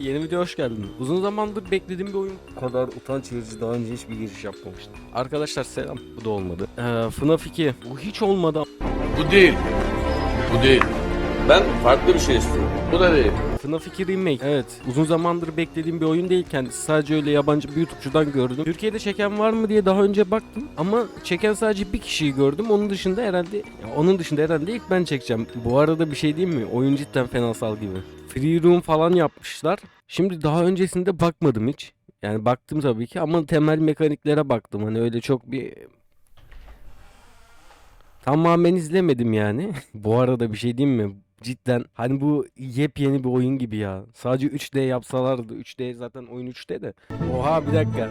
Yeni video hoş geldin. Uzun zamandır beklediğim bir oyun. Bu kadar utanç verici daha önce hiçbir giriş yapmamıştım. Arkadaşlar selam. Bu da olmadı. Ee, FNAF 2. Bu hiç olmadı. Bu değil. Bu değil. Ben farklı bir şey istiyorum. Bu da değil. FNAF 2 Remake. Evet. Uzun zamandır beklediğim bir oyun değil kendisi. Sadece öyle yabancı bir YouTube'cudan gördüm. Türkiye'de çeken var mı diye daha önce baktım. Ama çeken sadece bir kişiyi gördüm. Onun dışında herhalde onun dışında herhalde ilk ben çekeceğim. Bu arada bir şey diyeyim mi? Oyun cidden fenasal gibi. Free room falan yapmışlar. Şimdi daha öncesinde bakmadım hiç. Yani baktım tabii ki ama temel mekaniklere baktım. Hani öyle çok bir tamamen izlemedim yani. Bu arada bir şey diyeyim mi? Cidden hani bu yepyeni bir oyun gibi ya. Sadece 3D yapsalardı. 3D zaten oyun 3D de. Oha bir dakika.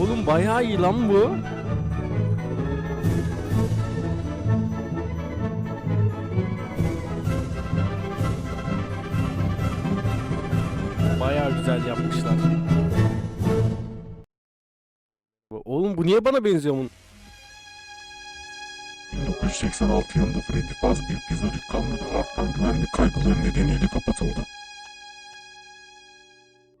Oğlum bayağı iyi lan bu. Güzel yapmışlar. Oğlum bu niye bana benziyor bunun? 1986 yılında Freddy Fazbear Pizza dükkanları artan güvenlik kaygıları nedeniyle kapatıldı.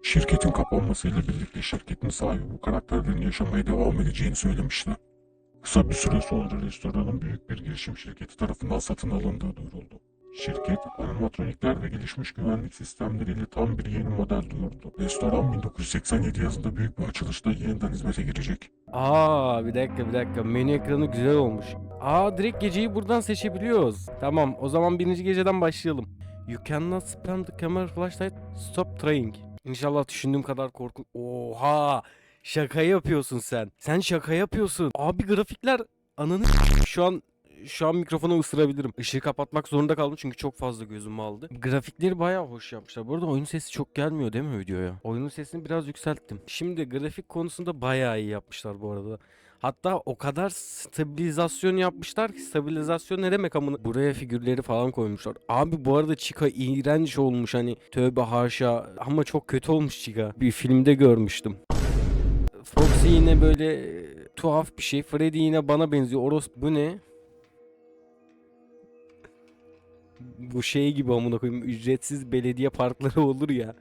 Şirketin kapanmasıyla birlikte şirketin sahibi bu karakterlerin yaşamaya devam edeceğini söylemişti. Kısa bir süre sonra restoranın büyük bir girişim şirketi tarafından satın alındığı duyuruldu. Şirket, animatronikler ve gelişmiş güvenlik sistemleriyle tam bir yeni model duyurdu. Restoran 1987 yazında büyük bir açılışta yeniden hizmete girecek. Aa bir dakika bir dakika menü ekranı güzel olmuş. Aa direkt geceyi buradan seçebiliyoruz. Tamam o zaman birinci geceden başlayalım. You cannot spam the camera flashlight stop trying. İnşallah düşündüğüm kadar korkun. Oha şaka yapıyorsun sen. Sen şaka yapıyorsun. Abi grafikler ananı şu an şu an mikrofonu ısırabilirim. Işığı kapatmak zorunda kaldım çünkü çok fazla gözümü aldı. Grafikleri bayağı hoş yapmışlar. Bu arada oyun sesi çok gelmiyor değil mi videoya? Oyunun sesini biraz yükselttim. Şimdi grafik konusunda bayağı iyi yapmışlar bu arada. Hatta o kadar stabilizasyon yapmışlar ki stabilizasyon ne demek amına? Buraya figürleri falan koymuşlar. Abi bu arada Chica iğrenç olmuş hani tövbe haşa ama çok kötü olmuş Chica. Bir filmde görmüştüm. Foxy yine böyle e, tuhaf bir şey. Freddy yine bana benziyor. Oros bu ne? Bu şey gibi amına koyayım ücretsiz belediye parkları olur ya.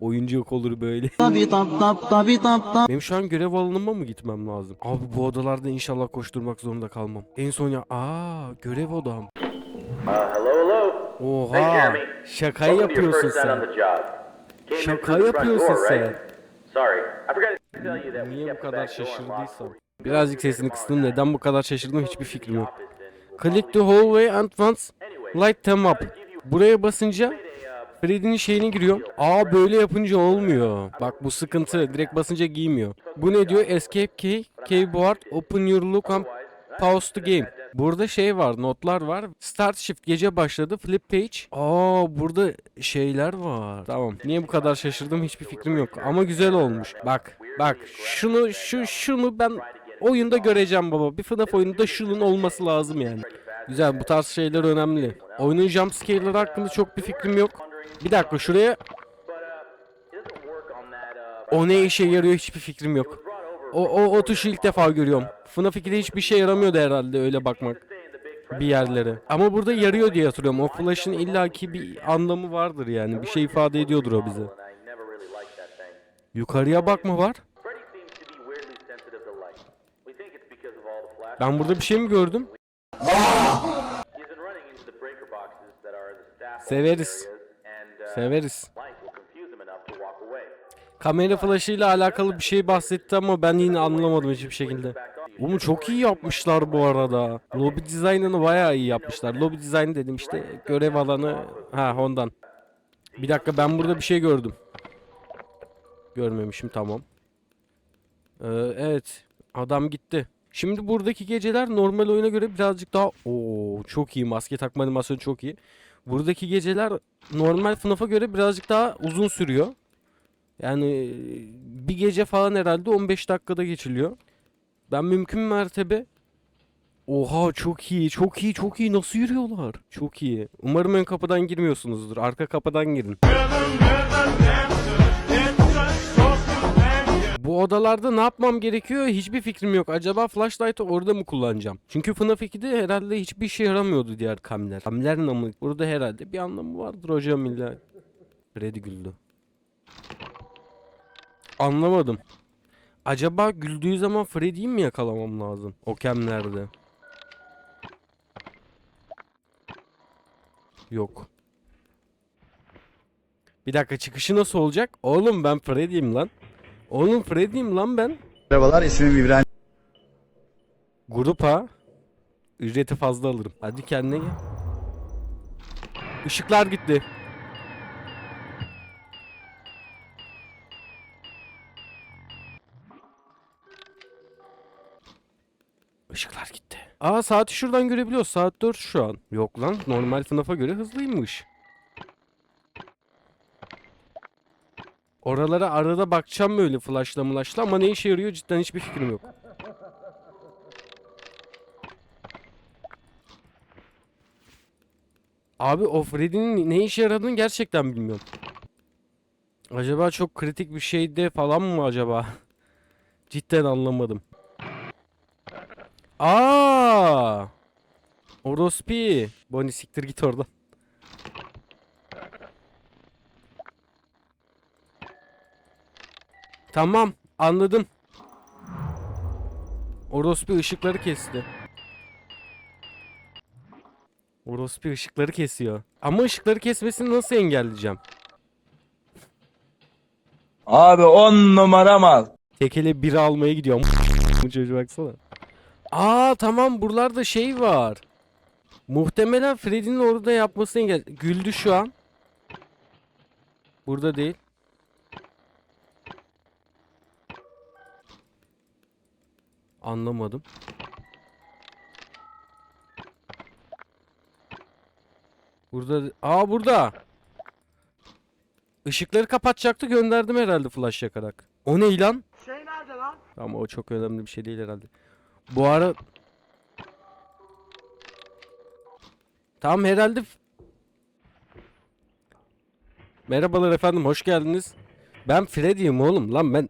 Oyuncu yok olur böyle. Tabi tap tap tabi tap tap. Benim şu an görev alanıma mı gitmem lazım? Abi bu odalarda inşallah koşturmak zorunda kalmam. En son ya aa görev odam. Uh, hello, hello. Hey, Oha Jeremy. şaka Welcome to your yapıyorsun sen. Şaka yapıyorsun sen. right? Sorry, I forgot to tell you that we Niye bu kadar şaşırdıysam. Birazcık sesini kıstım. Neden bu kadar şaşırdım hiçbir fikrim yok. Click the hallway and once light them up. Buraya basınca Freddy'nin şeyine giriyor. Aa böyle yapınca olmuyor. Bak bu sıkıntı. Direkt basınca giymiyor. Bu ne diyor? Escape key, keyboard, open your look and pause the game. Burada şey var, notlar var. Start shift gece başladı. Flip page. Aa burada şeyler var. Tamam. Niye bu kadar şaşırdım hiçbir fikrim yok. Ama güzel olmuş. Bak, bak. Şunu, şu, şunu ben oyunda göreceğim baba. Bir FNAF oyununda şunun olması lazım yani. Güzel bu tarz şeyler önemli. Oyunun jump scare'ları hakkında çok bir fikrim yok. Bir dakika şuraya o ne işe yarıyor hiçbir fikrim yok. O, o, o tuşu ilk defa görüyorum. FNAF 2'de hiçbir şey yaramıyordu herhalde öyle bakmak. Bir yerlere. Ama burada yarıyor diye hatırlıyorum. O flash'ın illaki bir anlamı vardır yani. Bir şey ifade ediyordur o bize. Yukarıya bakma var. Ben burada bir şey mi gördüm? Severiz. Severiz. Kamera flash'ıyla alakalı bir şey bahsetti ama ben yine anlamadım hiçbir şekilde. Onu çok iyi yapmışlar bu arada. Lobby dizaynını bayağı iyi yapmışlar. Lobby dizayn dedim işte görev alanı ha ondan. Bir dakika ben burada bir şey gördüm. Görmemişim tamam. Ee, evet adam gitti. Şimdi buradaki geceler normal oyuna göre birazcık daha Oo çok iyi maske takma animasyonu çok iyi. Buradaki geceler normal FNAF'a göre birazcık daha uzun sürüyor. Yani bir gece falan herhalde 15 dakikada geçiliyor. Ben mümkün mertebe Oha çok iyi, çok iyi, çok iyi. Nasıl yürüyorlar? Çok iyi. Umarım ön kapıdan girmiyorsunuzdur. Arka kapıdan girin. Bu odalarda ne yapmam gerekiyor hiçbir fikrim yok. Acaba flashlight'ı orada mı kullanacağım? Çünkü FNAF 2'de herhalde hiçbir işe yaramıyordu diğer kamler. Kamler namı. Burada herhalde bir anlamı vardır hocam illa. Freddy güldü. Anlamadım. Acaba güldüğü zaman Freddy'yi mi yakalamam lazım? O nerede? Yok. Bir dakika çıkışı nasıl olacak? Oğlum ben Freddy'yim lan. Oğlum Freddy'yim lan ben. Merhabalar ismim İbrahim. Grup ha. Ücreti fazla alırım. Hadi kendine gel. Işıklar gitti. Işıklar gitti. Aa saati şuradan görebiliyoruz. Saat 4 şu an. Yok lan normal FNAF'a göre hızlıymış. Oralara arada bakacağım böyle flashla mlaşla ama ne işe yarıyor cidden hiçbir fikrim yok. Abi o Freddy'nin ne işe yaradığını gerçekten bilmiyorum. Acaba çok kritik bir şeyde falan mı acaba? Cidden anlamadım. Aa! Orospi. Bonnie siktir git oradan. Tamam, anladım. Orospi ışıkları kesti. Orospu ışıkları kesiyor. Ama ışıkları kesmesini nasıl engelleyeceğim? Abi on numara mal. Tekele biri almaya gidiyorum. Bu çocuğa baksana. Aa tamam buralarda şey var. Muhtemelen Freddy'nin orada yapmasını engel... Güldü şu an. Burada değil. Anlamadım. Burada... Aa burada. Işıkları kapatacaktı gönderdim herhalde flash yakarak. O ne lan? Şey nerede lan? Ama o çok önemli bir şey değil herhalde. Bu ara... Tamam herhalde... Merhabalar efendim hoş geldiniz. Ben Freddy'yim oğlum lan ben...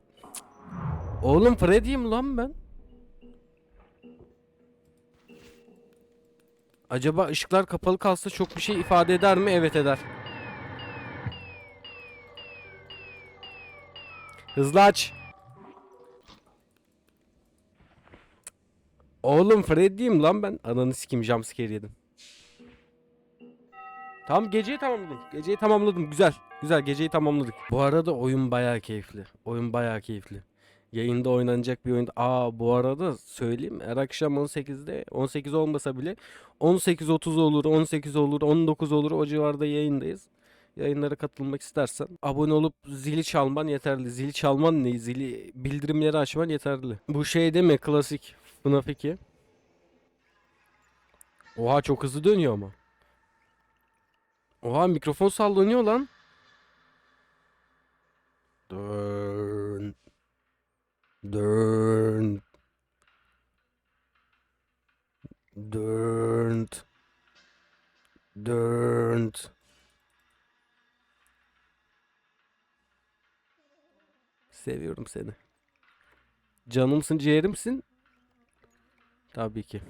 Oğlum Freddy'yim lan ben. Acaba ışıklar kapalı kalsa çok bir şey ifade eder mi? Evet eder. Hızlı aç. Oğlum Freddy'yim lan ben. Ananı sikim jumpscare yedim. Tamam geceyi tamamladım. Geceyi tamamladım. Güzel. Güzel geceyi tamamladık. Bu arada oyun bayağı keyifli. Oyun bayağı keyifli. Yayında oynanacak bir oyun. Aa bu arada söyleyeyim. Her akşam 18'de 18 olmasa bile 18.30 olur, 18 olur, 19 olur o civarda yayındayız. Yayınlara katılmak istersen abone olup zili çalman yeterli. Zili çalman ne? Zili bildirimleri açman yeterli. Bu şey değil mi? Klasik FNAF 2. Oha çok hızlı dönüyor ama. Oha mikrofon sallanıyor lan. Dön. Dön. Dön. Dön. Seviyorum seni. Canımsın, ciğerimsin. Tabii ki.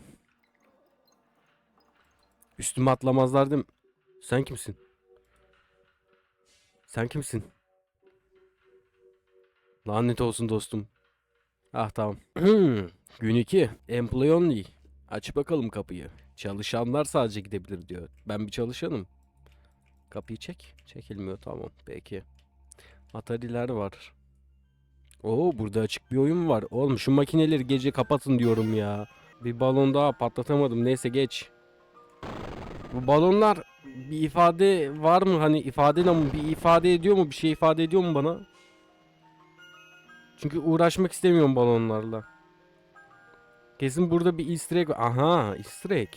Üstüme atlamazlar değil mi? Sen kimsin? Sen kimsin? Lanet olsun dostum. Ah tamam. Gün 2. Employee only. Aç bakalım kapıyı. Çalışanlar sadece gidebilir diyor. Ben bir çalışanım. Kapıyı çek. Çekilmiyor tamam. Peki. Atari'ler var. Oo burada açık bir oyun var. Oğlum şu makineleri gece kapatın diyorum ya. Bir balon daha patlatamadım. Neyse geç. Bu balonlar bir ifade var mı? Hani ifade mı? Bir ifade ediyor mu? Bir şey ifade ediyor mu bana? Çünkü uğraşmak istemiyorum balonlarla. Kesin burada bir easter egg. Aha easter egg.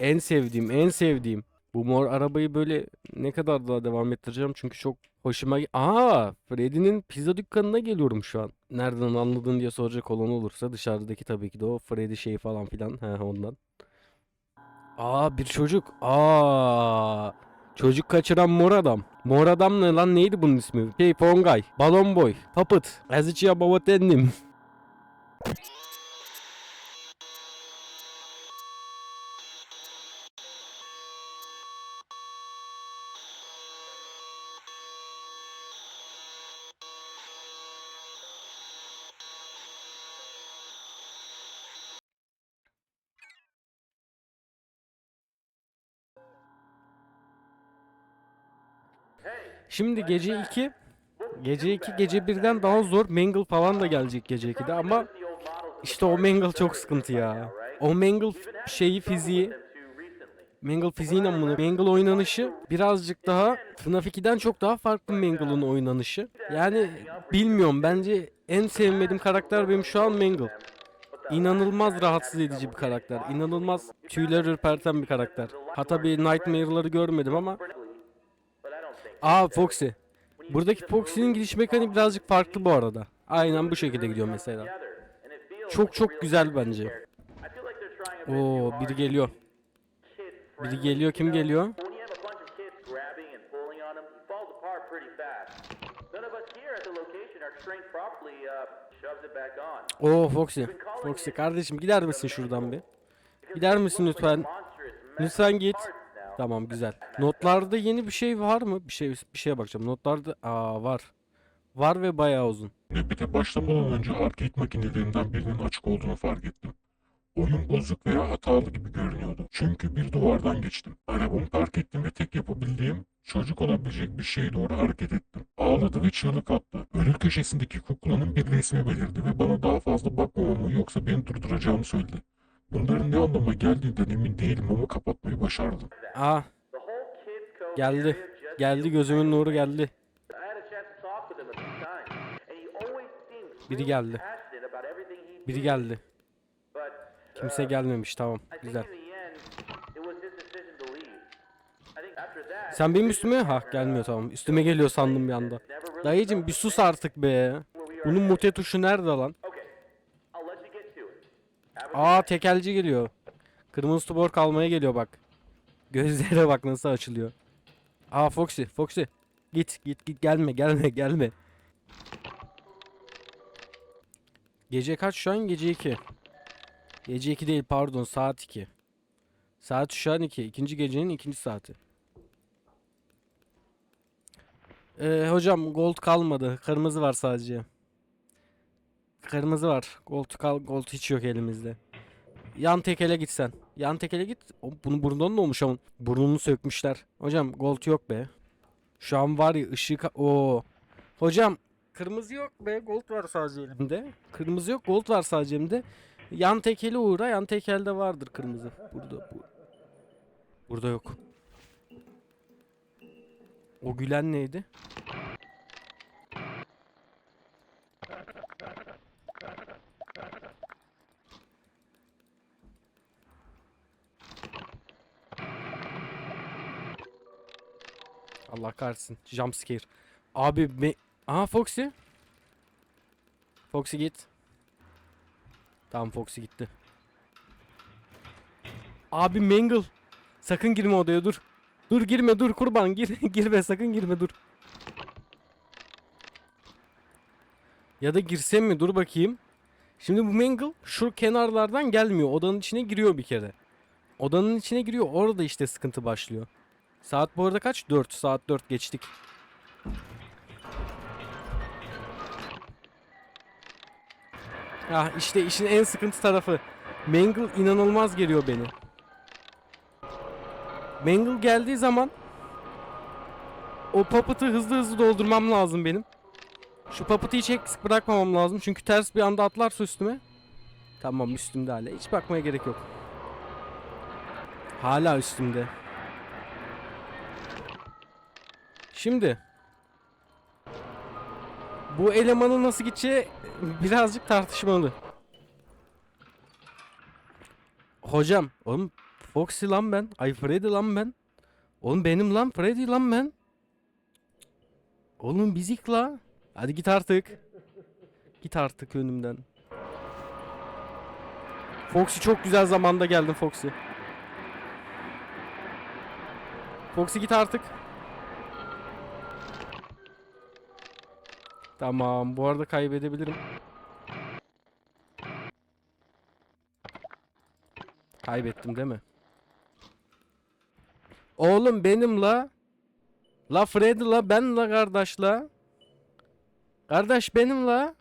En sevdiğim en sevdiğim. Bu mor arabayı böyle ne kadar daha devam ettireceğim çünkü çok hoşuma... Aa Freddy'nin pizza dükkanına geliyorum şu an. Nereden anladın diye soracak olan olursa dışarıdaki tabii ki de o Freddy şeyi falan filan. He ondan. Aa bir çocuk. Aa çocuk kaçıran mor adam. Mor adam ne lan neydi bunun ismi? Şey Fongay. Balon boy. Puppet. Ezici babatennim. Şimdi gece 2 Gece 2 gece 1'den daha zor. Mangle falan da gelecek gece 2'de ama işte o Mangle çok sıkıntı ya. O Mangle şeyi fiziği Mangle fiziğin amına. Mangle oynanışı birazcık daha FNAF 2'den çok daha farklı Mangle'ın oynanışı. Yani bilmiyorum bence en sevmediğim karakter benim şu an Mangle. İnanılmaz rahatsız edici bir karakter. İnanılmaz tüyler ürperten bir karakter. Hatta bir Nightmare'ları görmedim ama. Aa Foxy. Buradaki Foxy'nin gidiş mekaniği birazcık farklı bu arada. Aynen bu şekilde gidiyor mesela. Çok çok güzel bence. Oo biri geliyor. Biri geliyor. Kim geliyor? Oo Foxy. Foxy kardeşim gider misin şuradan bir? Gider misin lütfen? Lütfen git. Tamam güzel. Notlarda yeni bir şey var mı? Bir şey bir şeye bakacağım. Notlarda aa var. Var ve bayağı uzun. Nöbete başlamadan önce arcade makinelerinden birinin açık olduğunu fark ettim. Oyun bozuk veya hatalı gibi görünüyordu. Çünkü bir duvardan geçtim. Arabamı park ettim ve tek yapabildiğim çocuk olabilecek bir şeye doğru hareket ettim. Ağladı ve çığlık attı. Önün köşesindeki kuklanın bir resmi belirdi ve bana daha fazla bakmamamı yoksa beni durduracağını söyledi. Bunların ne anlama geldiğinden emin değilim ama kapatmayı başardım. Aa geldi. Geldi gözümün nuru geldi. Biri geldi. Biri geldi. Kimse gelmemiş tamam. Güzel. Sen benim üstüme ha gelmiyor tamam. Üstüme geliyor sandım bir anda. Dayıcım bir sus artık be. Bunun mute tuşu nerede lan? Aa tekelci geliyor. Kırmızı tubor kalmaya geliyor bak. Gözlere bak nasıl açılıyor. Aa Foxy, Foxy. Git, git, git gelme, gelme, gelme. Gece kaç şu an? Gece 2. Gece 2 değil pardon saat 2. Saat şu an 2. İkinci gecenin ikinci saati. Ee, hocam gold kalmadı. Kırmızı var sadece. Kırmızı var. Gold kal gold hiç yok elimizde. Yan tekele git sen. Yan tekele git. O, bunu burnundan ne olmuş ama burnunu sökmüşler. Hocam gold yok be. Şu an var ya ışık o. Hocam kırmızı yok be. Gold var sadece elimde. Kırmızı yok. Gold var sadece elimde. Yan tekeli uğra. Yan tekelde vardır kırmızı. Burada bu. Burada yok. O gülen neydi? Allah kahretsin. Jump scare. Abi me... Aha Foxy. Foxy git. Tamam Foxy gitti. Abi Mangle. Sakın girme odaya dur. Dur girme dur kurban gir girme sakın girme dur. Ya da girsem mi dur bakayım. Şimdi bu Mangle şu kenarlardan gelmiyor. Odanın içine giriyor bir kere. Odanın içine giriyor. Orada işte sıkıntı başlıyor. Saat bu arada kaç? 4. Saat 4 geçtik. Ah işte işin en sıkıntı tarafı. Mangle inanılmaz geliyor beni. Mangle geldiği zaman o puppet'ı hızlı hızlı doldurmam lazım benim. Şu puppet'ı hiç eksik bırakmamam lazım. Çünkü ters bir anda atlarsa üstüme. Tamam üstümde hala. Hiç bakmaya gerek yok. Hala üstümde. Şimdi bu elemanın nasıl gideceği birazcık tartışmalı. Hocam, oğlum Foxy lan ben. Ay Freddy lan ben. Oğlum benim lan Freddy lan ben. Oğlum bizik la. Hadi git artık. Git artık önümden. Foxy çok güzel zamanda geldin Foxy. Foxy git artık. Tamam. Bu arada kaybedebilirim. Kaybettim değil mi? Oğlum benim la. La Freddy la ben la kardeş la. Kardeş benim la.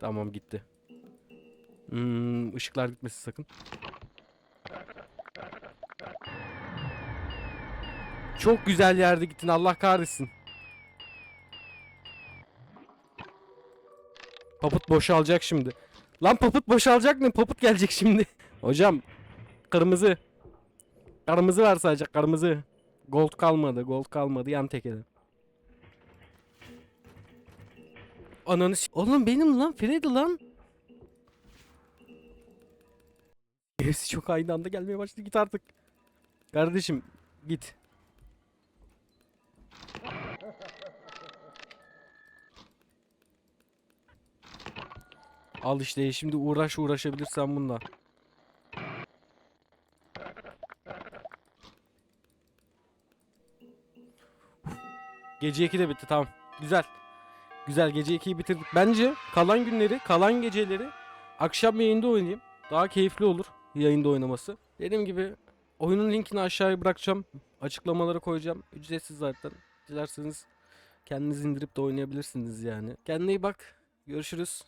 Tamam gitti. Hmm, ışıklar gitmesin sakın. Çok güzel yerde gittin Allah kahretsin. Papıt boşalacak şimdi. Lan papıt boşalacak ne? Papıt gelecek şimdi. Hocam kırmızı. Kırmızı var sadece kırmızı. Gold kalmadı. Gold kalmadı yan tekede. Ananı Oğlum benim lan Freddy lan. Hepsi çok aynı anda gelmeye başladı. Git artık. Kardeşim git. Al işte şimdi uğraş uğraşabilirsen bununla. Gece 2 de bitti tamam. Güzel. Güzel gece 2'yi bitirdik. Bence kalan günleri, kalan geceleri akşam yayında oynayayım. Daha keyifli olur yayında oynaması. Dediğim gibi oyunun linkini aşağıya bırakacağım. Açıklamalara koyacağım. Ücretsiz zaten. Dilerseniz kendiniz indirip de oynayabilirsiniz yani. Kendine iyi bak. Görüşürüz.